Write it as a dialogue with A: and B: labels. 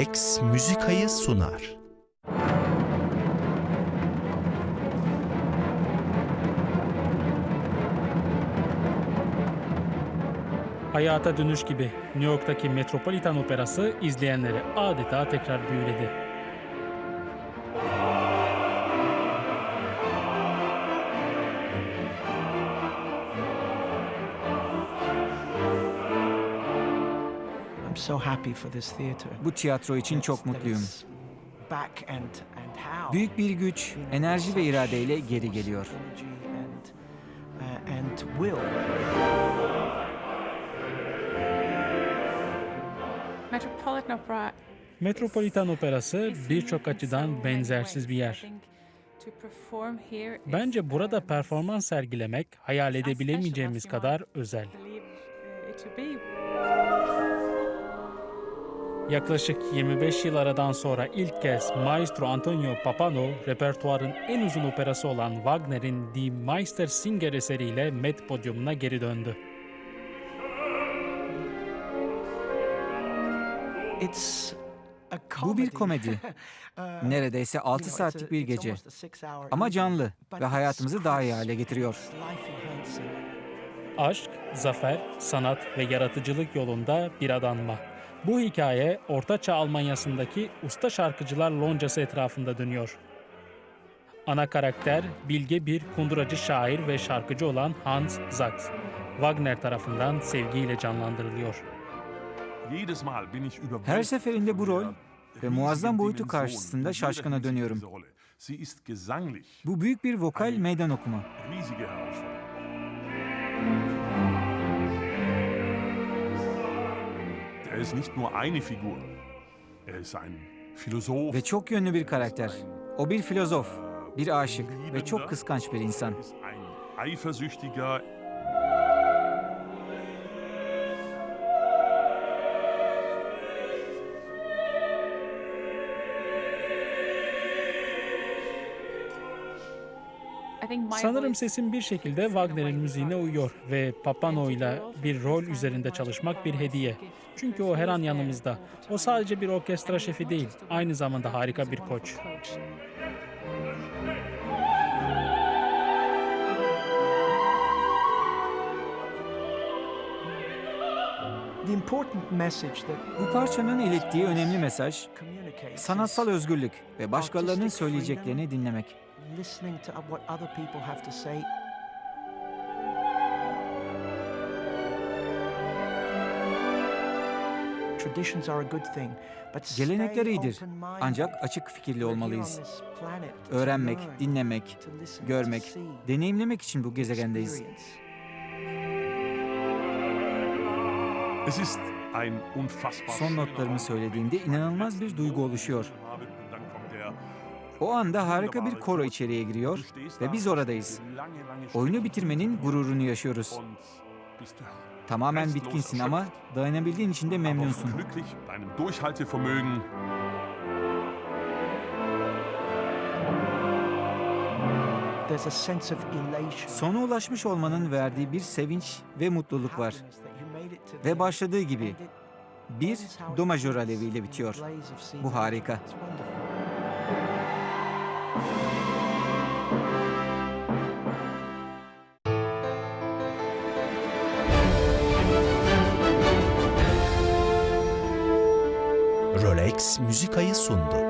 A: Rolex Müzikayı sunar.
B: Hayata dönüş gibi New York'taki Metropolitan Operası izleyenleri adeta tekrar büyüledi.
C: Bu tiyatro için çok mutluyum.
D: Back and and how?
C: Büyük bir güç, enerji ve iradeyle geri geliyor.
D: Uh.
E: Metropolitan Opera
B: Metropolitan Operası birçok açıdan benzersiz bir yer. Bence burada performans sergilemek hayal edebilemeyeceğimiz kadar özel. Yaklaşık 25 yıl aradan sonra ilk kez Maestro Antonio Papano, repertuarın en uzun operası olan Wagner'in Die Meistersinger eseriyle Met podyumuna geri döndü.
D: It's
C: Bu bir komedi.
D: Uh,
C: Neredeyse
D: you know,
C: 6
D: it's a-
C: saatlik bir gece. Ama canlı ve hayatımızı daha iyi hale getiriyor.
B: Aşk, zafer, sanat ve yaratıcılık yolunda bir adanma. Bu hikaye Ortaçağ Almanya'sındaki usta şarkıcılar loncası etrafında dönüyor. Ana karakter bilge bir kunduracı şair ve şarkıcı olan Hans Sachs. Wagner tarafından sevgiyle canlandırılıyor.
C: Her seferinde bu rol ve muazzam boyutu karşısında şaşkına dönüyorum. Bu büyük bir vokal meydan okuma.
F: İst nicht nur eine Figur. Er ist ein Philosoph.
C: Ve çok yönlü bir karakter. O bir filozof, bir aşık ve çok kıskanç bir insan.
F: ein eifersüchtiger,
B: Sanırım sesim bir şekilde Wagner'in müziğine uyuyor ve Papano'yla bir rol üzerinde çalışmak bir hediye. Çünkü o her an yanımızda. O sadece bir orkestra şefi değil, aynı zamanda harika bir koç.
D: The important message that
C: Bu parçanın ilettiği önemli mesaj, sanatsal özgürlük ve başkalarının söyleyeceklerini dinlemek.
D: Listening to what other people have to say. Traditions are a good thing, but stay
C: Gelenekler iyidir. Ancak açık fikirli olmalıyız. Öğrenmek,
D: learn,
C: dinlemek,
D: to listen, to
C: görmek,
D: see,
C: deneyimlemek için bu gezegendeyiz.
D: experience.
F: es ist ein unfassbar
C: Son notlarımı söylediğimde inanılmaz bir duygu oluşuyor. O anda harika bir koro içeriye giriyor ve biz oradayız. Oyunu bitirmenin gururunu yaşıyoruz. Tamamen bitkinsin ama dayanabildiğin için de memnunsun. Sona ulaşmış olmanın verdiği bir sevinç ve mutluluk var. Ve başladığı gibi bir do majör aleviyle bitiyor. Bu harika.
A: Rolex Müzikayı sundu.